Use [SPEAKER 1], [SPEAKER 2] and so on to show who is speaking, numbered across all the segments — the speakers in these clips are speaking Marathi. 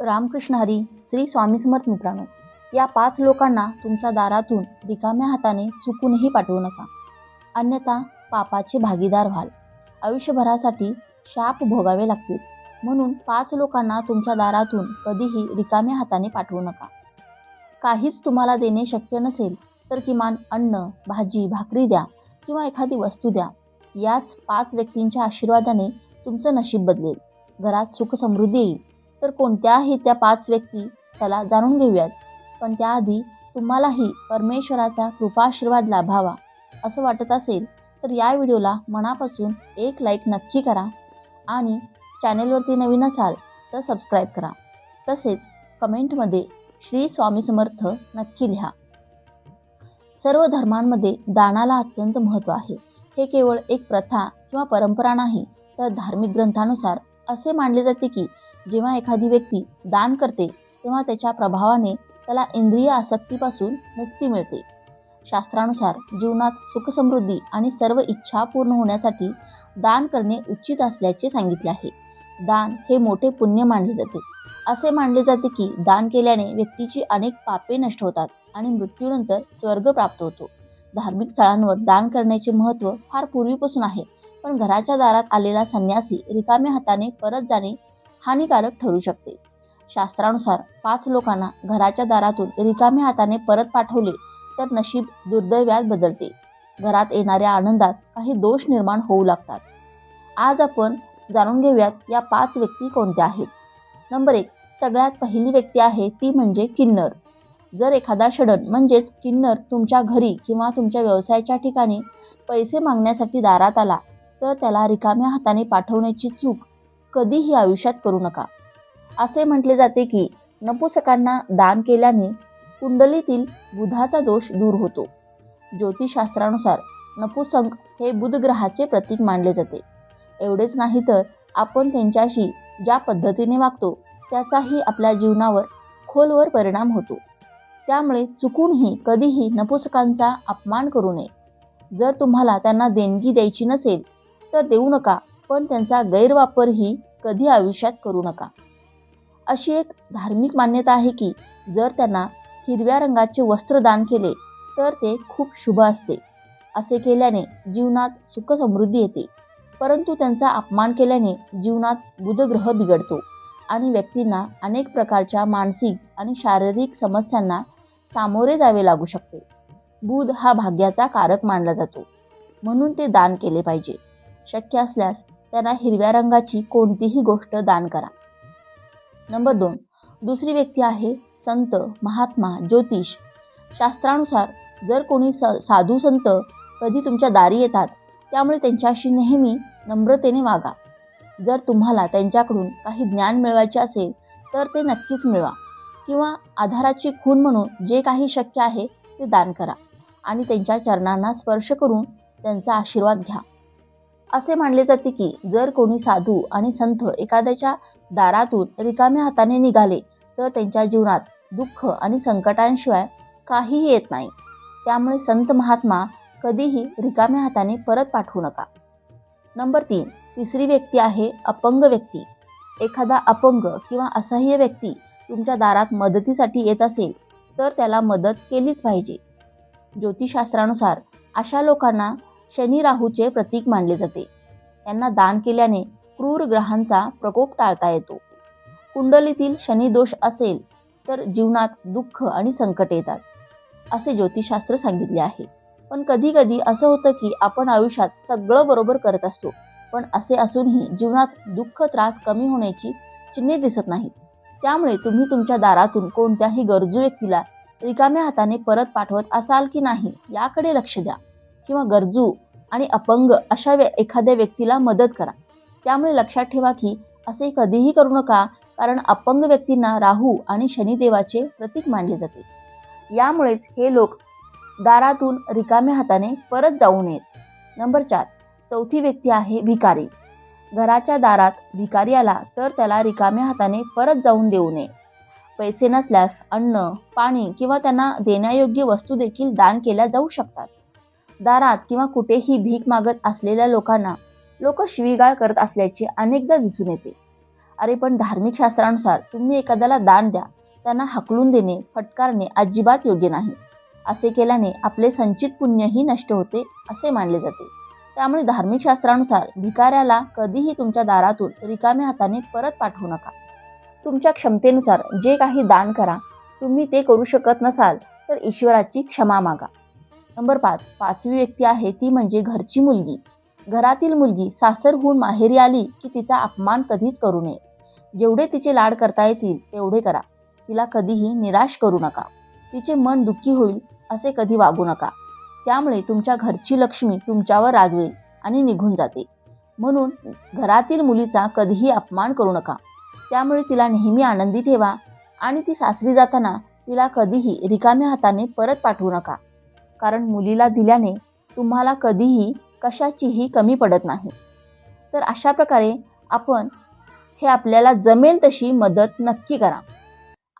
[SPEAKER 1] रामकृष्ण हरी श्री स्वामी समर्थ मित्रांनो या पाच लोकांना तुमच्या दारातून रिकाम्या हाताने चुकूनही पाठवू नका. अन्यथा पापाचे भागीदार व्हाल. आयुष्यभरासाठी शाप भोगावे लागतील. म्हणून पाच लोकांना तुमच्या दारातून कधीही रिकाम्या हाताने पाठवू नका. काहीच तुम्हाला देणे शक्य नसेल तर किमान अन्न भाजी भाकरी द्या किंवा एखादी वस्तू द्या. याच पाच व्यक्तींच्या आशीर्वादाने तुमचं नशीब बदलेल. घरात सुख समृद्धी येईल. तर कोणत्याही त्या पाच व्यक्ती चला जाणून घेऊयात. पण त्याआधी तुम्हालाही परमेश्वराचा कृपाशीर्वाद लाभावा असं वाटत असेल तर या व्हिडिओला मनापासून एक लाईक नक्की करा आणि चॅनेलवरती नवीन असाल तर सबस्क्राईब करा. तसेच कमेंटमध्ये श्री स्वामी समर्थ नक्की लिहा. सर्व धर्मांमध्ये दानाला अत्यंत महत्त्व आहे. हे केवळ एक प्रथा किंवा परंपरा नाही तर धार्मिक ग्रंथानुसार असे मानले जाते की जेव्हा एखादी व्यक्ती दान करते तेव्हा त्याच्या प्रभावाने त्याला इंद्रिय आसक्तीपासून मुक्ती मिळते. शास्त्रानुसार जीवनात सुखसमृद्धी आणि सर्व इच्छा पूर्ण होण्यासाठी दान करणे उचित असल्याचे सांगितले आहे. दान हे मोठे पुण्य मानले जाते. असे मानले जाते की दान केल्याने व्यक्तीची अनेक पापे नष्ट होतात आणि मृत्यूनंतर स्वर्ग प्राप्त होतो. धार्मिक स्थळांवर दान करण्याचे महत्त्व फार पूर्वीपासून आहे पण घराच्या दारात आलेला संन्यासी रिकाम्या हाताने परत जाणे हानिकारक ठरू शकते. शास्त्रानुसार पाच लोकांना घराच्या दारातून रिकाम्या हाताने परत पाठवले तर नशीब दुर्दैव्यात बदलते. घरात येणाऱ्या आनंदात काही दोष निर्माण होऊ लागतात. आज आपण जाणून घेऊयात या पाच व्यक्ती कोणत्या आहेत. नंबर एक सगळ्यात पहिली व्यक्ती आहे ती म्हणजे किन्नर. जर एखादा षडन म्हणजेच किन्नर तुमच्या घरी किंवा तुमच्या व्यवसायाच्या ठिकाणी पैसे मागण्यासाठी दारात आला तर त्याला रिकाम्या हाताने पाठवण्याची चूक कधीही आयुष्यात करू नका. असे म्हटले जाते की नपुसकांना दान केल्याने कुंडलीतील बुधाचा दोष दूर होतो. ज्योतिषशास्त्रानुसार नपुसंक हे बुध ग्रहाचे प्रतीक मानले जाते. एवढेच नाही तर आपण त्यांच्याशी ज्या पद्धतीने वागतो त्याचाही आपल्या जीवनावर खोलवर परिणाम होतो. त्यामुळे चुकूनही कधीही नपुसकांचा अपमान करू नये. जर तुम्हाला त्यांना देणगी द्यायची नसेल तर देऊ नका. पण त्यांचा गैरवापरही कधी आयुष्यात करू नका. अशी एक धार्मिक मान्यता आहे की जर त्यांना हिरव्या रंगाचे वस्त्र दान केले तर ते खूप शुभ असते. असे केल्याने जीवनात सुख समृद्धी येते. परंतु त्यांचा अपमान केल्याने जीवनात बुधग्रह बिघडतो आणि व्यक्तींना अनेक प्रकारच्या मानसिक आणि शारीरिक समस्यांना सामोरे जावे लागू शकते. बुध हा भाग्याचा कारक मानला जातो. म्हणून ते दान केले पाहिजे. शक्य असल्यास त्यांना हिरव्या रंगाची कोणतीही गोष्ट दान करा. नंबर दोन. दुसरी व्यक्ती आहे संत महात्मा ज्योतिष. शास्त्रानुसार जर कोणी स साधू संत कधी तुमच्या दारी येतात त्यामुळे त्यांच्याशी नेहमी नम्रतेने वागा. जर तुम्हाला त्यांच्याकडून काही ज्ञान मिळवायचे असेल तर ते नक्कीच मिळवा. किंवा आधाराची खून म्हणून जे काही शक्य आहे ते दान करा. आणि त्यांच्या चरणांना स्पर्श करून त्यांचा आशीर्वाद घ्या. असे मानले जाते की जर कोणी साधू आणि संत एखाद्याच्या दारातून रिकाम्या हाताने निघाले तर त्यांच्या जीवनात दुःख आणि संकटांशिवाय काहीही येत नाही. त्यामुळे संत महात्मा कधीही रिकाम्या हाताने परत पाठवू नका. नंबर तीन तिसरी व्यक्ती आहे अपंग व्यक्ती. एखादा अपंग किंवा असह्य व्यक्ती तुमच्या दारात मदतीसाठी येत असेल तर त्याला मदत केलीच पाहिजे. ज्योतिषशास्त्रानुसार अशा लोकांना शनी राहूचे प्रतीक मानले जाते. यांना दान केल्याने क्रूर ग्रहांचा प्रकोप टाळता येतो. कुंडलीतील शनिदोष असेल तर जीवनात दुःख आणि संकट येतात असे ज्योतिषशास्त्र सांगितले आहे. पण कधी कधी असं होतं की आपण आयुष्यात सगळं बरोबर करत असतो पण असे असूनही जीवनात दुःख त्रास कमी होण्याची चिन्हे दिसत नाहीत. त्यामुळे तुम्ही तुमच्या दारातून कोणत्याही गरजू व्यक्तीला रिकाम्या हाताने परत पाठवत असाल की नाही याकडे लक्ष द्या. किंवा गरजू आणि अपंग अशा व्य एखाद्या व्यक्तीला मदत करा. त्यामुळे लक्षात ठेवा की असे कधीही करू नका कारण अपंग व्यक्तींना राहू आणि शनिदेवाचे प्रतीक मानले जाते. यामुळेच हे लोक दारातून रिकाम्या हाताने परत जाऊ नयेत. नंबर चार चौथी व्यक्ती आहे भिकारी. घराच्या दारात भिकारी आला तर त्याला रिकाम्या हाताने परत जाऊन देऊ नये. पैसे नसल्यास अन्न पाणी किंवा त्यांना देण्यायोग्य वस्तू देखील दान केल्या जाऊ शकतात. दारात किंवा कुठेही भीक मागत असलेल्या लोकांना लोक शिवीगाळ करत असल्याचे अनेकदा दिसून येते. अरे पण धार्मिक शास्त्रानुसार तुम्ही एखाद्याला दान द्या. त्यांना हकलून देणे फटकारणे अजिबात योग्य नाही. असे केल्याने आपले संचित पुण्यही नष्ट होते असे मानले जाते. त्यामुळे धार्मिक शास्त्रानुसार भिकाऱ्याला कधीही तुमच्या दारातून रिकाम्या हाताने परत पाठवू नका. तुमच्या क्षमतेनुसार जे काही दान करा तुम्ही ते करू शकत नसाल तर ईश्वराची क्षमा मागा. नंबर पाच पाचवी व्यक्ती आहे ती म्हणजे घरची मुलगी. घरातील मुलगी सासरहून माहेरी आली की तिचा अपमान कधीच करू नये. जेवढे तिचे लाड करता येतील तेवढे करा. तिला कधीही निराश करू नका. तिचे मन दुःखी होईल असे कधी वागू नका. त्यामुळे तुमच्या घरची लक्ष्मी तुमच्यावर रागवेल आणि निघून जाते. म्हणून घरातील मुलीचा कधीही अपमान करू नका. त्यामुळे तिला नेहमी आनंदी ठेवा आणि ती सासरी जाताना तिला कधीही रिकाम्या हाताने परत पाठवू नका. कारण मुलीला दिल्याने तुम्हाला कधीही कशाचीही कमी पडत नाही. तर अशा प्रकारे आपण हे आपल्याला जमेल तशी मदत नक्की करा.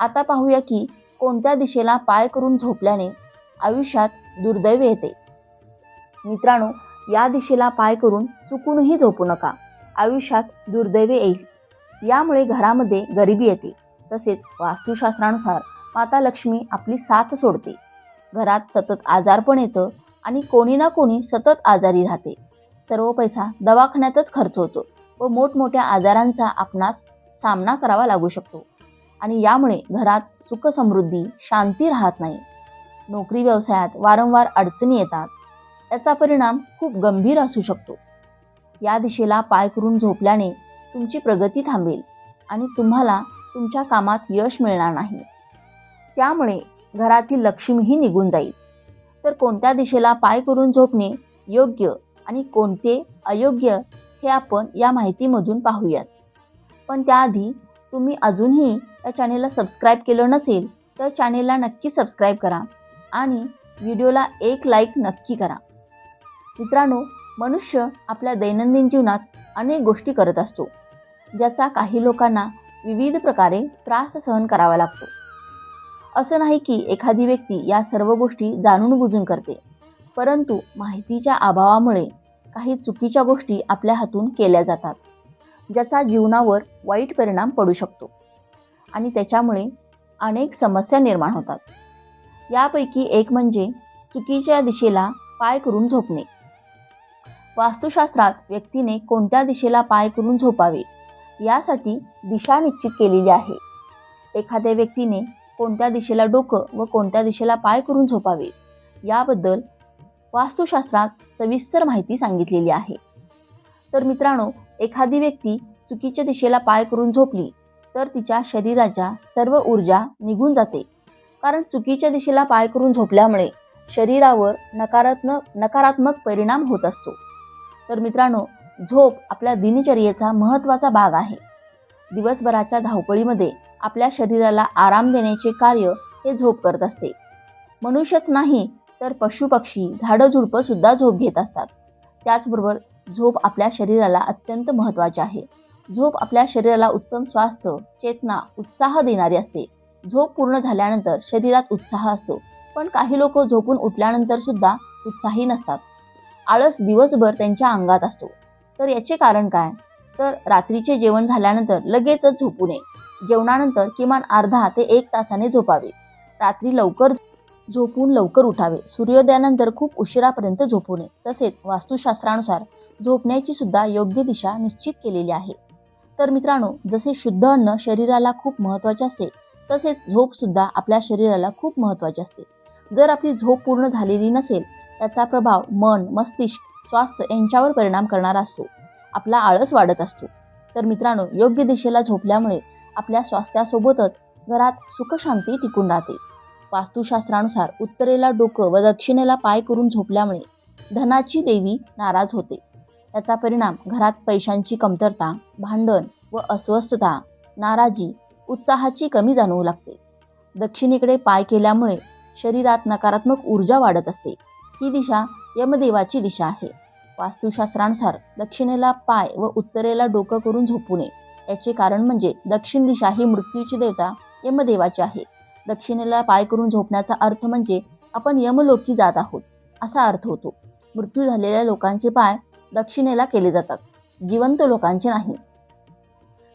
[SPEAKER 1] आता पाहूया की कोणत्या दिशेला पाय करून झोपल्याने आयुष्यात दुर्दैव येते. मित्रांनो या दिशेला पाय करून चुकूनही झोपू नका. आयुष्यात दुर्दैव येईल. यामुळे घरामध्ये गरिबी येते. तसेच वास्तुशास्त्रानुसार माता लक्ष्मी आपली साथ सोडते. घरात सतत आजारपण येतं आणि कोणी ना कोणी सतत आजारी राहते. सर्व पैसा दवाखान्यातच खर्च होतो व मोठमोठ्या आजारांचा आपणास सामना करावा लागू शकतो. आणि यामुळे घरात सुखसमृद्धी शांती राहत नाही. नोकरी व्यवसायात वारंवार अडचणी येतात. याचा परिणाम खूप गंभीर असू शकतो. या दिशेला पाय करून झोपल्याने तुमची प्रगती थांबेल आणि तुम्हाला तुमच्या कामात यश मिळणार नाही. त्यामुळे घरातील लक्ष्मीही निघून जाईल. तर कोणत्या दिशेला पाय करून झोपणे योग्य आणि कोणते अयोग्य हे आपण या माहितीमधून पाहूयात. पण त्याआधी तुम्ही अजूनही या चॅनेलला सबस्क्राईब केलं नसेल तर चॅनेलला नक्की सबस्क्राईब करा आणि व्हिडिओला एक लाईक नक्की करा. मित्रांनो मनुष्य आपल्या दैनंदिन जीवनात अनेक गोष्टी करत असतो ज्याचा काही लोकांना विविध प्रकारे त्रास सहन करावा लागतो. असं नाही की एखादी व्यक्ती या सर्व गोष्टी जाणून बुजून करते. परंतु माहितीच्या अभावामुळे काही चुकीच्या गोष्टी आपल्या हातून केल्या जातात ज्याचा जीवनावर वाईट परिणाम पडू शकतो आणि त्याच्यामुळे अनेक समस्या निर्माण होतात. यापैकी एक म्हणजे चुकीच्या दिशेला पाय करून झोपणे. वास्तुशास्त्रात व्यक्तीने कोणत्या दिशेला पाय करून झोपावे यासाठी दिशा निश्चित केलेली आहे. एखाद्या व्यक्तीने कोणत्या दिशेला डोकं व कोणत्या दिशेला पाय करून झोपावे? याबद्दल वास्तुशास्त्रात सविस्तर माहिती सांगितलेली आहे. तर मित्रांनो एखादी व्यक्ती चुकीच्या दिशेला पाय करून झोपली तर तिच्या शरीराच्या सर्व ऊर्जा निघून जाते. कारण चुकीच्या दिशेला पाय करून झोपल्यामुळे शरीरावर नकारात्मक नकारात्मक परिणाम होत असतो. तर मित्रांनो झोप आपल्या दिनचर्येचा महत्त्वाचा भाग आहे. दिवसभराच्या धावपळीमध्ये आपल्या शरीराला आराम देण्याचे कार्य हे झोप करत असते. मनुष्यच नाही तर पशुपक्षी झाडं झुडपं सुद्धा झोप घेत असतात. त्याचबरोबर झोप आपल्या शरीराला अत्यंत महत्त्वाची आहे. झोप आपल्या शरीराला उत्तम स्वास्थ्य चेतना उत्साह देणारी असते. झोप पूर्ण झाल्यानंतर शरीरात उत्साह असतो. पण काही लोक झोपून उठल्यानंतर सुद्धा उत्साही नसतात. आळस दिवसभर त्यांच्या अंगात असतो. तर याचे कारण काय? तर रात्रीचे जेवण झाल्यानंतर लगेचच झोपू नये. जेवणानंतर किमान अर्धा ते एक तासाने झोपावे. रात्री लवकर झोपून लवकर उठावे. सूर्योदयानंतर खूप उशिरापर्यंत झोपू नये. तसेच वास्तुशास्त्रानुसार झोपण्याची सुद्धा योग्य दिशा निश्चित केलेली आहे. तर मित्रांनो जसे शुद्ध अन्न शरीराला खूप महत्त्वाचे असते तसेच झोप सुद्धा आपल्या शरीराला खूप महत्त्वाची असते. जर आपली झोप पूर्ण झालेली नसेल त्याचा प्रभाव मन मस्तिष्क स्वास्थ्य यांच्यावर परिणाम करणारा असतो. आपला आळस वाढत असतो. तर मित्रांनो योग्य दिशेला झोपल्यामुळे आपल्या स्वास्थ्यासोबतच घरात सुखशांती टिकून राहते. वास्तुशास्त्रानुसार उत्तरेला डोकं व दक्षिणेला पाय करून झोपल्यामुळे धनाची देवी नाराज होते. त्याचा परिणाम घरात पैशांची कमतरता भांडण व अस्वस्थता नाराजी उत्साहाची कमी जाणवू लागते. दक्षिणेकडे पाय केल्यामुळे शरीरात नकारात्मक ऊर्जा वाढत असते. ही दिशा यमदेवाची दिशा आहे. वास्तुशास्त्रानुसार दक्षिणेला पाय व उत्तरेला डोकं करून झोपू नये. याचे कारण म्हणजे दक्षिण दिशा ही मृत्यूची देवता यमदेवाची आहे. दक्षिणेला पाय करून झोपण्याचा अर्थ म्हणजे आपण यमलोकी जात आहोत असा अर्थ होतो. मृत्यू झालेल्या लोकांचे पाय दक्षिणेला केले जातात जिवंत लोकांचे नाही.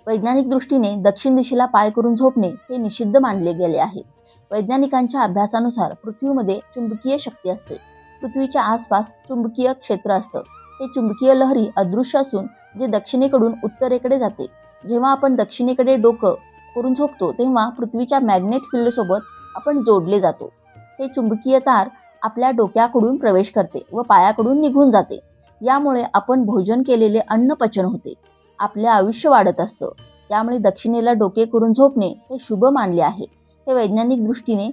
[SPEAKER 1] वैज्ञानिक दृष्टीने दक्षिण दिशेला पाय करून झोपणे हे निषिद्ध मानले गेले आहे. वैज्ञानिकांच्या अभ्यासानुसार पृथ्वीमध्ये चुंबकीय शक्ती असते. पृथ्वीच्या आसपास चुंबकीय क्षेत्र असतं. हे चुंबकीय लहरी अदृश्य असून जे दक्षिणेकडून उत्तरेकडे जाते. जेव्हा आपण दक्षिणेकडे डोकं करून झोपतो तेव्हा पृथ्वीच्या मॅग्नेट फील्डसोबत आपण जोडले जातो. हे चुंबकीय तार आपल्या डोक्याकडून प्रवेश करते व पायाकडून निघून जाते. यामुळे आपण भोजन केलेले अन्न पचन होते. आपले आयुष्य वाढत असतं. त्यामुळे दक्षिणेला डोके करून झोपणे हे शुभ मानले आहे. हे वैज्ञानिक दृष्टीने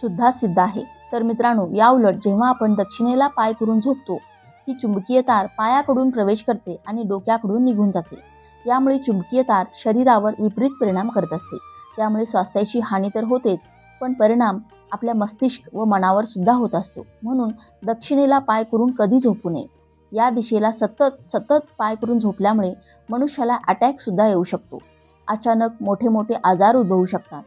[SPEAKER 1] सुद्धा सिद्ध आहे. तर मित्रांनो या उलट जेव्हा आपण दक्षिणेला पाय करून झोपतो ही चुंबकीय तार पायाकडून प्रवेश करते आणि डोक्याकडून निघून जाते. यामुळे चुंबकीय तार शरीरावर विपरीत परिणाम करत असते. त्यामुळे स्वास्थ्याची हानी तर होतेच पण परिणाम आपल्या मस्तिष्क व मनावर सुद्धा होत असतो. म्हणून दक्षिणेला पाय करून कधी झोपू नये. या दिशेला सतत सतत पाय करून झोपल्यामुळे मनुष्याला अटॅकसुद्धा येऊ शकतो. अचानक मोठे मोठे आजार उद्भवू शकतात.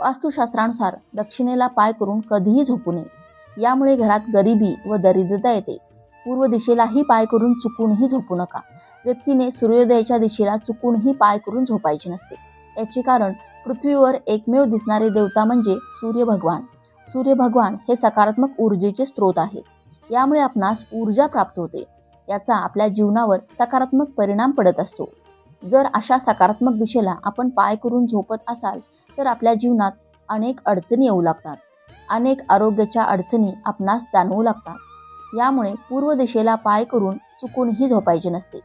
[SPEAKER 1] वास्तुशास्त्रानुसार दक्षिणेला पाय करून कधीही झोपू नये. यामुळे घरात गरिबी व दरिद्रता येते. पूर्व दिशेलाही पाय करून चुकूनही झोपू नका. व्यक्तीने सूर्योदयाच्या दिशेला चुकूनही पाय करून झोपायचे नसते. याचे कारण पृथ्वीवर एकमेव दिसणारे देवता म्हणजे सूर्य भगवान सूर्य भगवान हे सकारात्मक ऊर्जेचे स्रोत आहेत यामुळे आपणास ऊर्जा प्राप्त होते. याचा आपल्या जीवनावर सकारात्मक परिणाम पडत असतो. जर अशा सकारात्मक दिशेला आपण पाय करून झोपत असाल तर आपल्या जीवनात अनेक अडचणी येऊ लागतात. अनेक आरोग्याच्या अडचणी आपणास जाणवू लागतात. यामुळे पूर्व दिशेला पाय करून चुकूनही झोपायचे नसते.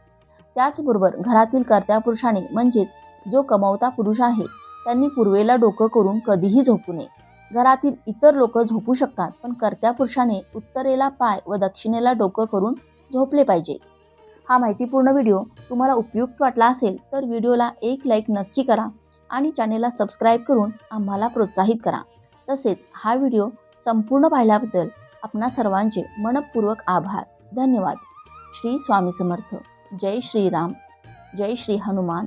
[SPEAKER 1] त्याचबरोबर घरातील कर्त्या पुरुषाने म्हणजेच जो कमावता पुरुष आहे त्यांनी पूर्वेला डोकं करून कधीही झोपू नये. घरातील इतर लोक झोपू शकतात पण कर्त्या पुरुषाने उत्तरेला पाय व दक्षिणेला डोकं करून झोपले पाहिजे. हा माहितीपूर्ण व्हिडिओ तुम्हाला उपयुक्त वाटला असेल तर व्हिडिओला एक लाईक नक्की करा. आणि चॅनेलला सबस्क्राईब करून आम्हाला प्रोत्साहित करा. तसेच हा व्हिडिओ संपूर्ण पाहिल्याबद्दल आपणा सर्वांचे मनपूर्वक आभार. धन्यवाद. श्री स्वामी समर्थ. जय श्रीराम. जय श्री हनुमान.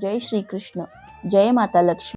[SPEAKER 1] जय श्री कृष्ण. जय माता लक्ष्मी.